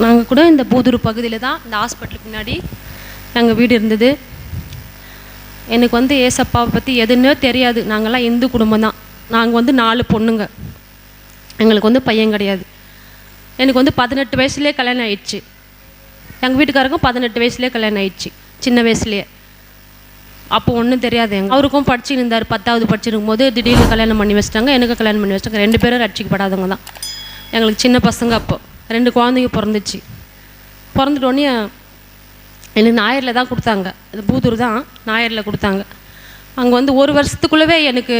நாங்கள் கூட இந்த பூதூர் பகுதியில் தான் இந்த ஹாஸ்பிட்டலுக்கு பின்னாடி எங்கள் வீடு இருந்தது. எனக்கு வந்து ஏசப்பாவை பற்றி எதுன்னே தெரியாது. நாங்கள்லாம் இந்து குடும்பம் தான். நாங்கள் வந்து நாலு பொண்ணுங்க. எங்களுக்கு வந்து பையன் கிடையாது. எனக்கு வந்து பதினெட்டு வயசுலேயே கல்யாணம் ஆயிடுச்சு. எங்கள் வீட்டுக்காருக்கும் பதினெட்டு வயசுலேயே கல்யாணம் ஆயிடுச்சு. சின்ன வயசுலேயே. அப்போ ஒன்றும் தெரியாது எங்கள் அவருக்கும் படிச்சுன்னு இருந்தார். பத்தாவது படிச்சிருக்கும் போது திடீர்னு கல்யாணம் பண்ணி வச்சிட்டாங்க. எனக்கு கல்யாணம் பண்ணி வச்சிட்டாங்க. ரெண்டு பேரும் ரட்சிக்கப்படாதவங்க தான். எங்களுக்கு சின்ன பசங்க அப்போ. ரெண்டு குழந்தைங்க பிறந்துச்சு. பிறந்துட்டோடனே எனக்கு ஞாயிறில் தான் கொடுத்தாங்க. அது பூதூர் தான் ஞாயிறில் கொடுத்தாங்க. அங்கே வந்து ஒரு வருஷத்துக்குள்ளவே எனக்கு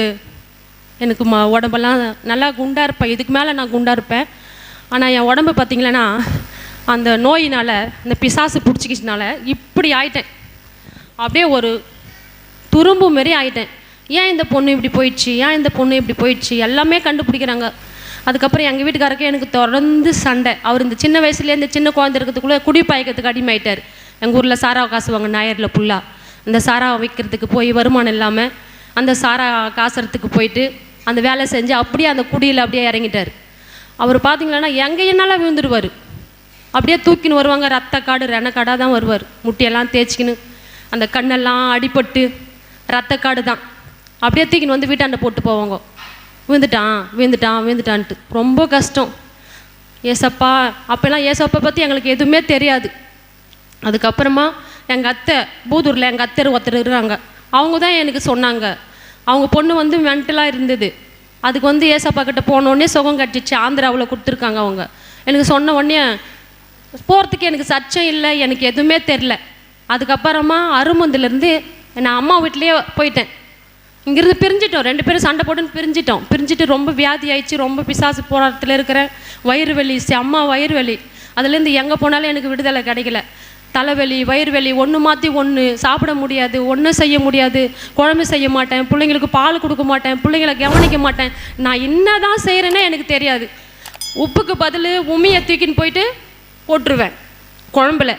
எனக்கு ம உடம்பெல்லாம் நல்லா குண்டாக இருப்பேன். இதுக்கு மேலே நான் குண்டாக இருப்பேன். ஆனால் என் உடம்பு பார்த்திங்களன்னா அந்த நோயினால் இந்த பிசாசு பிடிச்சிக்கிச்சனால இப்படி ஆயிட்டேன். அப்படியே ஒரு துரும்பு மாரி ஆயிட்டேன். ஏன் இந்த பொண்ணு இப்படி போயிடுச்சு? ஏன் இந்த பொண்ணு இப்படி போயிடுச்சு? எல்லாமே கண்டுபிடிக்கிறாங்க. அதுக்கப்புறம் எங்கள் வீட்டுக்காரருக்கு எனக்கு தொடர்ந்து சண்டை. அவர் இந்த சின்ன வயசுலேயே இந்த சின்ன குழந்தை இருக்கிறதுக்குள்ளே குடி பாய்க்கிறதுக்கு அடிமையிட்டார் எங்கள் ஊரில் சாரா காசுவாங்க நாயரில் ஞாயிறில் ஃபுல்லாக அந்த சாரா விற்கிறதுக்கு போய் வருமானம் இல்லாமல் அந்த சாரா காசுறதுக்கு போயிட்டு அந்த வேலை செஞ்சு அப்படியே அந்த குடியில் அப்படியே இறங்கிட்டார். அவர் பார்த்தீங்கன்னா எங்கே என்னால் விழுந்துருவார். அப்படியே தூக்கின்னு வருவாங்க ரத்த காடு ரெனக்காடாக தான் வருவார். முட்டியெல்லாம் தேய்ச்சிக்கின்னு அந்த கண்ணெல்லாம் அடிபட்டு காடு தான் அப்படியே தூக்கின்னு வந்து வீட்டாண்ட போட்டு போவாங்க. விழுந்துட்டான் விழுந்துட்டான் விழுந்துட்டான்ட்டு. ரொம்ப கஷ்டம். ஏசப்பா அப்போல்லாம் ஏசப்பா பற்றி எங்களுக்கு எதுவுமே தெரியாது. அதுக்கப்புறமா எங்கள் அத்தை பூதூரில் எங்கள் அத்தை ஒருத்தர் இருக்கிறாங்க அவங்க தான் எனக்கு சொன்னாங்க. அவங்க பொண்ணு வந்து மென்டலாக இருந்தது. அதுக்கு வந்து ஏசப்பா கிட்ட போனோடனே சுகம் கட்டிச்சு. ஆந்திராவில் கொடுத்துருக்காங்க அவங்க. எனக்கு சொன்ன உடனே போகிறதுக்கு எனக்கு சச்சம் இல்லை எனக்கு எதுவுமே தெரில அதுக்கப்புறமா அருமந்திலேருந்து நான் அம்மா வீட்லேயே போயிட்டேன். இங்கிருந்து பிரிஞ்சிட்டோம். ரெண்டு பேரும் சண்டை போட்டுன்னு பிரிஞ்சிட்டோம். பிரிஞ்சிட்டு ரொம்ப வியாதி ஆயிடுச்சு ரொம்ப பிசாசு போராட்டத்தில் இருக்கிறேன் வயிறு வலி அம்மா வயிறு வலி. அதுலேருந்து எங்கே போனாலும் எனக்கு விடுதலை கிடைக்கல. தலைவலி வயிறு வலி ஒன்று மாற்றி ஒன்று சாப்பிட முடியாது ஒன்றும் செய்ய முடியாது. குழம்பு செய்ய மாட்டேன் பிள்ளைங்களுக்கு பால் கொடுக்க மாட்டேன் பிள்ளைங்களை கவனிக்க மாட்டேன். நான் என்ன தான் செய்கிறேன்னே எனக்கு தெரியாது. உப்புக்கு பதில் உமியை தூக்கின்னு போயிட்டு போட்டுருவேன் குழம்புல.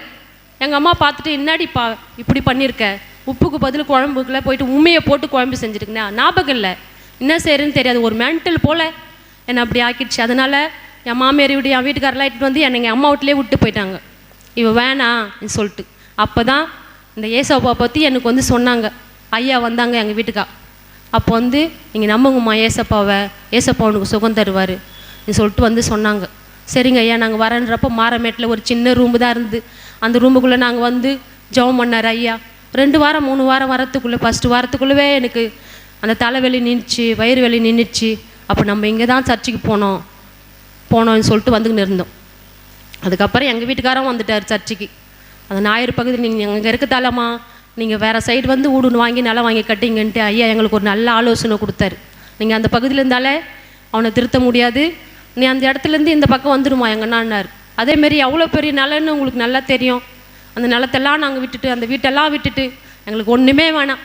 எங்கள் அம்மா பார்த்துட்டு என்னடிப்பா இப்படி பண்ணியிருக்க? உப்புக்கு பதில் குழம்புக்குள்ள போயிட்டு உண்மையை போட்டு குழம்பு செஞ்சுருக்கேன். ஞாபகம் இல்லை என்ன செய்யறேன்னு தெரியாது. ஒரு மென்டல் போல் என்னை அப்படி ஆக்கிடுச்சு. அதனால் என் மாமியார் வீடு என் வீட்டுக்காரெல்லாம் இட்டுட்டு வந்து என்னை எங்கள் அம்மா வீட்டிலே விட்டு போயிட்டாங்க. இவ வேணாம் சொல்லிட்டு. அப்போ தான் இந்த ஏசப்பா பற்றி எனக்கு வந்து சொன்னாங்க. ஐயா வந்தாங்க எங்கள் வீட்டுக்கா. அப்போ வந்து நீங்கள் நம்புங்கம்மா ஏசப்பாவை. ஏசப்பா உனக்கு சுகம் தருவார். நீ சொல்லிட்டு வந்து சொன்னாங்க. சரிங்க ஐயா நாங்கள் வரன்றப்போ மாரமேட்டில் ஒரு சின்ன ரூமு தான் இருந்து அந்த ரூமுக்குள்ளே நாங்கள் வந்து ஜெபம் பண்ணார் ஐயா. ரெண்டு வாரம் மூணு வாரம் வரத்துக்குள்ளே ஃபஸ்ட்டு வாரத்துக்குள்ளவே எனக்கு அந்த தலைவலி நின்றுச்சு வயிறு வலி நின்றுச்சு அப்போ நம்ம இங்கே தான் சர்ச்சுக்கு போனோம். போனோம்னு சொல்லிட்டு வந்துக்கின்னு இருந்தோம். அதுக்கப்புறம் எங்கள் வீட்டுக்காரரும் வந்துட்டார் சர்ச்சுக்கு. அந்த ஞாயிறு பகுதி நீங்கள் அங்கே தலைமா நீங்கள் வேறு சைடு வந்து ஊடுன்னு வாங்கி நிலம் வாங்கி கட்டிங்கன்ட்டு ஐயா எங்களுக்கு ஒரு நல்ல ஆலோசனை கொடுத்தாரு. நீங்கள் அந்த பகுதியில் இருந்தாலே அவனை திருத்த முடியாது. நீ அந்த இடத்துலேருந்து இந்த பக்கம் வந்துடுமா எங்கள் அண்ணான்னார். அதேமாரி அவ்வளோ பெரிய நிலன்னு உங்களுக்கு நல்லா தெரியும். அந்த நிலத்தெல்லாம் நாங்கள் விட்டுட்டு அந்த வீட்டெல்லாம் விட்டுட்டு எங்களுக்கு ஒன்றுமே வேணாம்.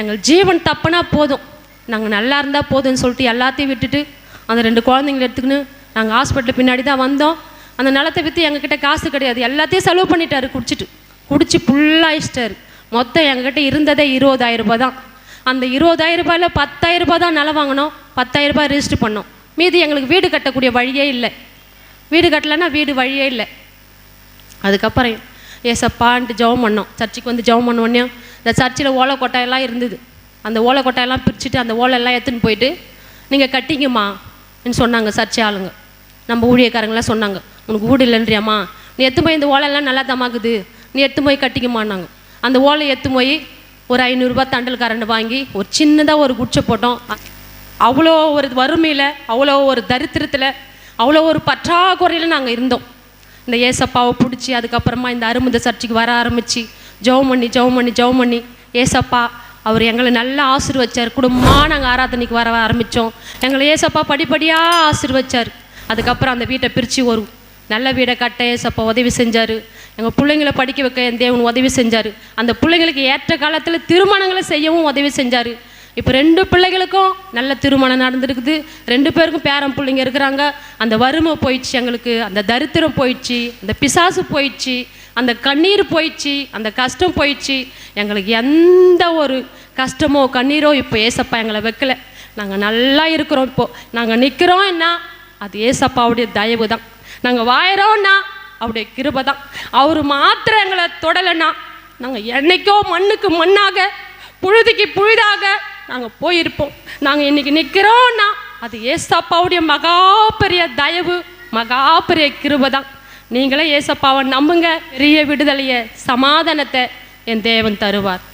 எங்கள் ஜீவன் தப்புனா போதும். நாங்கள் நல்லா இருந்தால் போதும்னு சொல்லிட்டு எல்லாத்தையும் விட்டுட்டு அந்த ரெண்டு குழந்தைங்களை எடுத்துக்கின்னு நாங்கள் ஹாஸ்பிட்டல் பின்னாடி தான் வந்தோம். அந்த நிலத்தை விற்று எங்ககிட்ட காசு கிடையாது. எல்லாத்தையும் செலவு பண்ணிட்டாரு குடிச்சிட்டு. குடிச்சு ஃபுல்லாகிச்சிட்டாரு மொத்தம் எங்ககிட்ட இருந்ததே இருபதாயிரம் ரூபாய் தான். அந்த இருபதாயிரம் ரூபாயில் பத்தாயிரம் ரூபாய் தான் நிலம் வாங்கினோம். பத்தாயிரம் ரூபாய் ரிஜிஸ்டர் பண்ணோம். மீதி எங்களுக்கு வீடு கட்டக்கூடிய வழியே இல்லை. வீடு கட்டலைன்னா வீடு வழியே இல்லை. அதுக்கப்புறம் ஏசப்பான்ட்டு ஜெபம் பண்ணோம் சர்ச்சுக்கு வந்து ஜெபம் பண்ண உடனே இந்த சர்ச்சில் ஓலை கொட்டாயெல்லாம் இருந்தது அந்த ஓலை கொட்டாயெல்லாம் பிரிச்சுட்டு அந்த ஓலையெல்லாம் எடுத்துன்னு போயிட்டு நீங்கள் கட்டிங்கம்மான்னு சொன்னாங்க சர்ச்சை ஆளுங்க நம்ம ஊழியக்காரங்களாம் சொன்னாங்க உனக்கு வீடு இல்லைன்றியாம்மா நீ எத்து போய் இந்த ஓலையெல்லாம் நல்லா தமாக்குது நீ எத்து போய் கட்டிக்கம்மான்னாங்க அந்த ஓலை எத்து போய் ஒரு ஐநூறுரூபா தண்டல் கரண்ட் வாங்கி ஒரு சின்னதாக ஒரு குச்சை போட்டோம் அவ்வளோ ஒரு வறுமையில் அவ்வளோ ஒரு தரித்திரத்தில் அவ்வளோ ஒரு பற்றாக்குறையில் நாங்கள் இருந்தோம் இந்த ஏசப்பாவை பிடிச்சி அதுக்கப்புறமா இந்த அருமுத சர்ச்சுக்கு வர ஆரம்பித்து ஜெபம் பண்ணி ஜெபம் பண்ணி ஜெபம் பண்ணி ஏசப்பா அவர் எங்களை நல்லா ஆசிர்வச்சார். குடும்பமாக நாங்கள் ஆராதனைக்கு வர ஆரம்பித்தோம் எங்களை ஏசப்பா படிப்படியாக ஆசிர்வச்சார். அதுக்கப்புறம் அந்த வீட்டை பிரித்து ஒரு நல்ல வீடை கட்ட ஏசப்பா உதவி செஞ்சார். எங்கள் பிள்ளைங்களை படிக்க வைக்க என் தேவன் உதவி செஞ்சார். அந்த பிள்ளைங்களுக்கு ஏற்ற காலத்தில் திருமணங்களை செய்யவும் உதவி செஞ்சார். இப்போ ரெண்டு பிள்ளைகளுக்கும் நல்ல திருமணம் நடந்திருக்குது. ரெண்டு பேருக்கும் பேரன் பிள்ளைங்க இருக்கிறாங்க. அந்த வறுமை போயிடுச்சு எங்களுக்கு அந்த தரித்திரம் போயிடுச்சு அந்த பிசாசு போயிடுச்சு அந்த கண்ணீர் போயிடுச்சு அந்த கஷ்டம் போயிடுச்சு. எங்களுக்கு எந்த ஒரு கஷ்டமோ கண்ணீரோ இப்போ ஏசப்பா எங்களை வைக்கல. நாங்கள் நல்லா இருக்கிறோம் இப்போது நாங்கள் நிற்கிறோம் என்ன அது ஏசப்பாவுடைய தயவு தான் நாங்கள் வாயிறோம்னா அவருடைய கிருபை தான் அவர் மாத்திரம் எங்களை தொடலைன்னா நாங்கள் என்னைக்கோ மண்ணுக்கு மண்ணாக புழுதிக்கு புழுதாக நாங்கள் போயிருப்போம். நாங்கள் இன்னைக்கு நிற்கிறோன்னா அது ஏசப்பாவுடைய மகா பெரிய தயவு மகா பெரிய கிருபை தான். நீங்களே ஏசப்பாவை நம்புங்க. பெரிய விடுதலையை சமாதானத்தை என் தேவன் தருவார்.